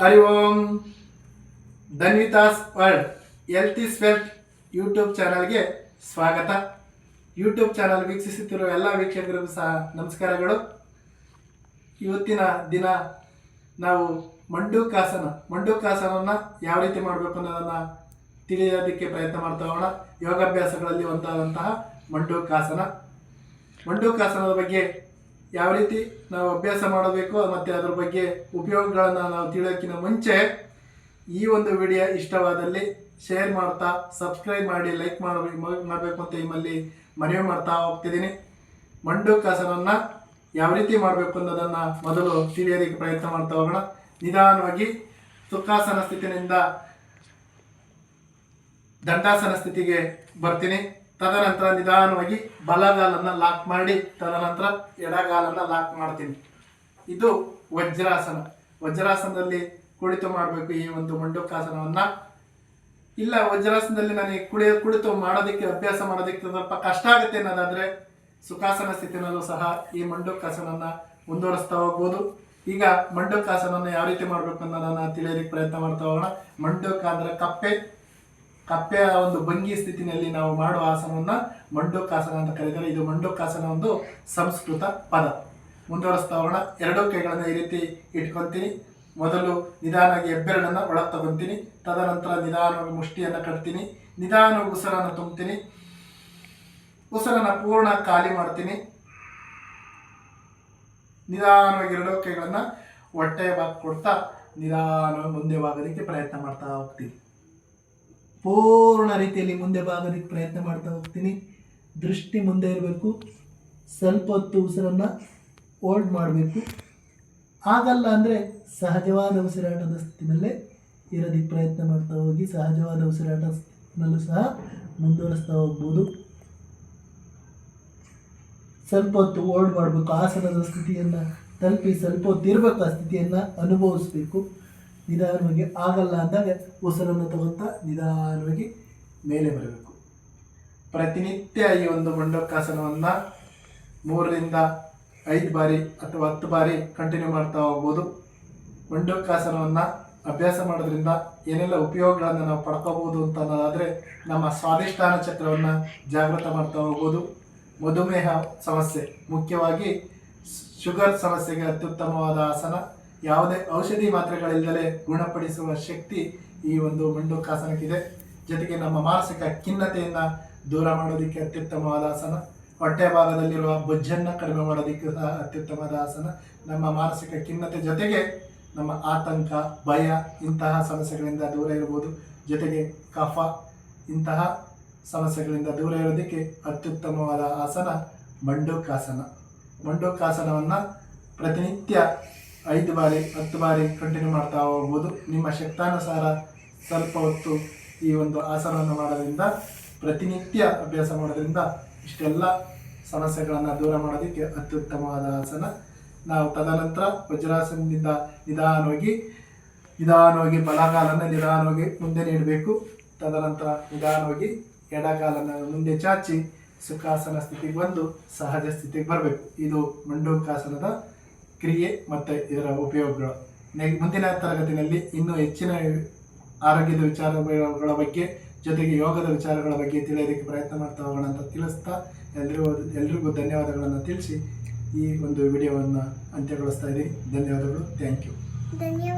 Hari Om Dhanvita's world health is wealth YouTube ಚಾನಲ್ಗೆ ಸ್ವಾಗತ. YouTube channel ವೀಕ್ಷಿಸುತ್ತಿರುವ ಎಲ್ಲ ವೀಕ್ಷಕರಿಗೂ ಸಹ ನಮಸ್ಕಾರಗಳು. ಇವತ್ತಿನ ದಿನ ನಾವು ಮಂಡೂಕಾಸನ ಮಂಡೂಕಾಸನವನ್ನು ಯಾವ ರೀತಿ ಮಾಡಬೇಕು ಅನ್ನೋದನ್ನು ತಿಳಿಯೋದಕ್ಕೆ ಪ್ರಯತ್ನ ಮಾಡ್ತಾ ಹೋಗೋಣ. ಯೋಗಾಭ್ಯಾಸಗಳಲ್ಲಿ ಒಂದಾದಂತಹ ಮಂಡುಕಾಸನ ಮಂಡೂಕಾಸನದ ಬಗ್ಗೆ ಯಾವ ರೀತಿ ನಾವು ಅಭ್ಯಾಸ ಮಾಡಬೇಕು ಮತ್ತು ಅದರ ಬಗ್ಗೆ ಉಪಯೋಗಗಳನ್ನು ನಾವು ತಿಳಿಯೋಕ್ಕಿಂತ ಮುಂಚೆ ಈ ಒಂದು ವಿಡಿಯೋ ಇಷ್ಟವಾದಲ್ಲಿ ಶೇರ್ ಮಾಡ್ತಾ, ಸಬ್ಸ್ಕ್ರೈಬ್ ಮಾಡಿ, ಲೈಕ್ ಮಾಡಬೇಕು ಮಾಡಬೇಕು ಅಂತ ನಿಮ್ಮಲ್ಲಿ ಮನವಿ ಮಾಡ್ತಾ ಹೋಗ್ತಿದ್ದೀನಿ. ಮಂಡುಕಾಸನನ್ನು ಯಾವ ರೀತಿ ಮಾಡಬೇಕು ಅನ್ನೋದನ್ನು ಮೊದಲು ತಿಳಿಯೋದಕ್ಕೆ ಪ್ರಯತ್ನ ಮಾಡ್ತಾ ಹೋಗೋಣ. ನಿಧಾನವಾಗಿ ಸುಖಾಸನ ಸ್ಥಿತಿನಿಂದ ದಂಡಾಸನ ಸ್ಥಿತಿಗೆ ಬರ್ತೀನಿ. ತದನಂತರ ನಿಧಾನವಾಗಿ ಬಲಗಾಲನ್ನ ಲಾಕ್ ಮಾಡಿ, ತದನಂತರ ಎಡಗಾಲನ್ನ ಲಾಕ್ ಮಾಡ್ತೀನಿ. ಇದು ವಜ್ರಾಸನ. ವಜ್ರಾಸನದಲ್ಲಿ ಕುಳಿತು ಮಾಡಬೇಕು ಈ ಒಂದು ಮಂಡುಕಾಸನವನ್ನು ಇಲ್ಲ, ವಜ್ರಾಸನದಲ್ಲಿ ನನಗೆ ಕುಳಿ, ಕುಳಿತು ಮಾಡೋದಕ್ಕೆ, ಅಭ್ಯಾಸ ಮಾಡೋದಕ್ಕೆ ಸ್ವಲ್ಪ ಕಷ್ಟ ಆಗುತ್ತೆ ಅನ್ನೋದಾದ್ರೆ ಸುಖಾಸನ ಸ್ಥಿತಿನಲ್ಲೂ ಸಹ ಈ ಮಂಡುಕಾಸನವನ್ನು ಮುಂದುವರಿಸ್ತಾ ಹೋಗ್ಬೋದು. ಈಗ ಮಂಡುಕಾಸನವನ್ನು ಯಾವ ರೀತಿ ಮಾಡಬೇಕು ಅನ್ನೋದನ್ನ ತಿಳಿಯೋದಕ್ಕೆ ಪ್ರಯತ್ನ ಮಾಡ್ತಾ ಹೋಗೋಣ. ಮಂಡುಕ ಅಂದರೆ ಕಪ್ಪೆ ಕಪ್ಪೆಯ ಒಂದು ಭಂಗಿ ಸ್ಥಿತಿನಲ್ಲಿ ನಾವು ಮಾಡುವ ಆಸನವನ್ನ ಮಂಡೋಕಾಸನ ಅಂತ ಕರೀತಾರೆ. ಇದು ಮಂಡೋಕಾಸನ ಒಂದು ಸಂಸ್ಕೃತ ಪದ. ಮುಂದುವರಿಸ್ತಾ ಹೋಗೋಣ ಎರಡೂ ಕೈಗಳನ್ನು ಈ ರೀತಿ ಇಟ್ಕೊಂತೀನಿ. ಮೊದಲು ನಿಧಾನವಾಗಿ ಹೆಬ್ಬೆರಡನ್ನು ಒಳಗೆ ತಗೊಂತೀನಿ. ತದನಂತರ ನಿಧಾನವಾಗಿ ಮುಷ್ಟಿಯನ್ನು ಕಟ್ತೀನಿ. ನಿಧಾನವಾಗಿ ಉಸಿರನ್ನು ತುಂಬ್ತೀನಿ. ಉಸಿರನ್ನ ಪೂರ್ಣ ಖಾಲಿ ಮಾಡ್ತೀನಿ. ನಿಧಾನವಾಗಿ ಎರಡೂ ಕೈಗಳನ್ನು ಹೊಟ್ಟೆ ಬಾಕ್ ಕೊಡ್ತಾ ನಿಧಾನವಾಗಿ ಮುಂದೆ ಬಾಗೋದಕ್ಕೆ ಪ್ರಯತ್ನ ಮಾಡ್ತಾ ಹೋಗ್ತೀನಿ. ಪೂರ್ಣ ರೀತಿಯಲ್ಲಿ ಮುಂದೆ ಬಾಗೋದಕ್ಕೆ ಪ್ರಯತ್ನ ಮಾಡ್ತಾ ಹೋಗ್ತೀನಿ. ದೃಷ್ಟಿ ಮುಂದೆ ಇರಬೇಕು. ಸ್ವಲ್ಪ ಹೊತ್ತು ಉಸಿರನ್ನು ಹೋಲ್ಡ್ ಮಾಡಬೇಕು. ಆಗಲ್ಲ ಅಂದರೆ ಸಹಜವಾದ ಉಸಿರಾಟದ ಸ್ಥಿತಿನಲ್ಲೇ ಇರೋದಕ್ಕೆ ಪ್ರಯತ್ನ ಮಾಡ್ತಾ ಹೋಗಿ ಸಹಜವಾದ ಉಸಿರಾಟ ಸ್ಥಿತಿನಲ್ಲೂ ಸಹ ಮುಂದುವರಿಸ್ತಾ ಹೋಗ್ಬೋದು. ಸ್ವಲ್ಪ ಹೊತ್ತು ಹೋಲ್ಡ್ ಮಾಡಬೇಕು. ಆಸನದ ಸ್ಥಿತಿಯನ್ನು ತಲುಪಿ ಸ್ವಲ್ಪ ಹೊತ್ತು ಇರಬೇಕು ಆ ಸ್ಥಿತಿಯನ್ನು ಅನುಭವಿಸ್ಬೇಕು. ನಿಧಾನವಾಗಿ ಆಗಲ್ಲ ಅಂದಾಗ ಉಸಿರನ್ನು ತಗೊತಾ ನಿಧಾನವಾಗಿ ಮೇಲೆ ಬರಬೇಕು. ಪ್ರತಿನಿತ್ಯ ಈ ಒಂದು ಮಂಡೋಕಾಸನವನ್ನು ಮೂರರಿಂದ ಐದು ಬಾರಿ ಅಥವಾ ಹತ್ತು ಬಾರಿ ಕಂಟಿನ್ಯೂ ಮಾಡ್ತಾ ಹೋಗ್ಬೋದು. ಮಂಡೋಕಾಸನವನ್ನು ಅಭ್ಯಾಸ ಮಾಡೋದ್ರಿಂದ ಏನೆಲ್ಲ ಉಪಯೋಗಗಳನ್ನು ನಾವು ಪಡ್ಕೋಬಹುದು ಅಂತ ಅನ್ನೋದಾದರೆ ನಮ್ಮ ಸ್ವಾದಿಷ್ಠಾನ ಚಕ್ರವನ್ನು ಜಾಗೃತ ಮಾಡ್ತಾ ಹೋಗ್ಬೋದು. ಮಧುಮೇಹ ಸಮಸ್ಯೆ ಮುಖ್ಯವಾಗಿ ಶುಗರ್ ಸಮಸ್ಯೆಗೆ ಅತ್ಯುತ್ತಮವಾದ ಆಸನ. ಯಾವುದೇ ಔಷಧಿ ಮಾತ್ರೆಗಳಿಲ್ಲದೆ ಗುಣಪಡಿಸುವ ಶಕ್ತಿ ಈ ಒಂದು ಮಂಡುಕಾಸನಕ್ಕಿದೆ ಜೊತೆಗೆ ನಮ್ಮ ಮಾನಸಿಕ ಖಿನ್ನತೆಯನ್ನು ದೂರ ಮಾಡೋದಕ್ಕೆ ಅತ್ಯುತ್ತಮವಾದ ಆಸನ. ಹೊಟ್ಟೆ ಭಾಗದಲ್ಲಿರುವ ಬೊಜ್ಜನ್ನು ಕಡಿಮೆ ಮಾಡೋದಕ್ಕೆ ಸಹ ಅತ್ಯುತ್ತಮವಾದ ಆಸನ. ನಮ್ಮ ಮಾನಸಿಕ ಖಿನ್ನತೆ ಜೊತೆಗೆ ನಮ್ಮ ಆತಂಕ, ಭಯ ಇಂತಹ ಸಮಸ್ಯೆಗಳಿಂದ ದೂರ ಇರ್ಬೋದು ಜೊತೆಗೆ ಕಫ ಇಂತಹ ಸಮಸ್ಯೆಗಳಿಂದ ದೂರ ಇರೋದಕ್ಕೆ ಅತ್ಯುತ್ತಮವಾದ ಆಸನ ಮಂಡುಕಾಸನ. ಮಂಡೂಕಾಸನವನ್ನು ಪ್ರತಿನಿತ್ಯ ಐದು ಬಾರಿ, ಹತ್ತು ಬಾರಿ ಕಂಟಿನ್ಯೂ ಮಾಡ್ತಾ ಹೋಗ್ಬೋದು. ನಿಮ್ಮ ಶಕ್ತಾನುಸಾರ ಸ್ವಲ್ಪ ಹೊತ್ತು ಈ ಒಂದು ಆಸನವನ್ನು ಮಾಡೋದ್ರಿಂದ, ಪ್ರತಿನಿತ್ಯ ಅಭ್ಯಾಸ ಮಾಡೋದ್ರಿಂದ ಇಷ್ಟೆಲ್ಲ ಸಮಸ್ಯೆಗಳನ್ನು ದೂರ ಮಾಡೋದಕ್ಕೆ ಅತ್ಯುತ್ತಮವಾದ ಆಸನ. ನಾವು ತದನಂತರ ವಜ್ರಾಸನದಿಂದ ನಿಧಾನವಾಗಿ ನಿಧಾನವಾಗಿ ಬಲಗಾಲನ್ನು ನಿಧಾನವಾಗಿ ಮುಂದೆ ನೀಡಬೇಕು. ತದನಂತರ ನಿಧಾನವಾಗಿ ಎಡಗಾಲನ್ನು ಮುಂದೆ ಚಾಚಿ ಸುಖಾಸನ ಸ್ಥಿತಿಗೆ ಬಂದು ಸಹಜ ಸ್ಥಿತಿಗೆ ಬರಬೇಕು. ಇದು ಮಂಡೂಕಾಸನದ ಕ್ರಿಯೆ ಮತ್ತು ಇದರ ಉಪಯೋಗಗಳು. ಮುಂದಿನ ತರಗತಿನಲ್ಲಿ ಇನ್ನೂ ಹೆಚ್ಚಿನ ಆರೋಗ್ಯದ ವಿಚಾರಗಳ ಬಗ್ಗೆ ಜೊತೆಗೆ ಯೋಗದ ವಿಚಾರಗಳ ಬಗ್ಗೆ ತಿಳಿಯೋದಕ್ಕೆ ಪ್ರಯತ್ನ ಮಾಡ್ತಾ ಹೋಗೋಣ ಅಂತ ತಿಳಿಸ್ತಾ ಎಲ್ರಿಗೂ ಎಲ್ರಿಗೂ ಧನ್ಯವಾದಗಳನ್ನು ತಿಳಿಸಿ ಈ ಒಂದು ವಿಡಿಯೋವನ್ನು ಅಂತ್ಯಗೊಳಿಸ್ತಾ ಇದ್ದೀನಿ. ಧನ್ಯವಾದಗಳು. Thank you. ಧನ್ಯವಾದ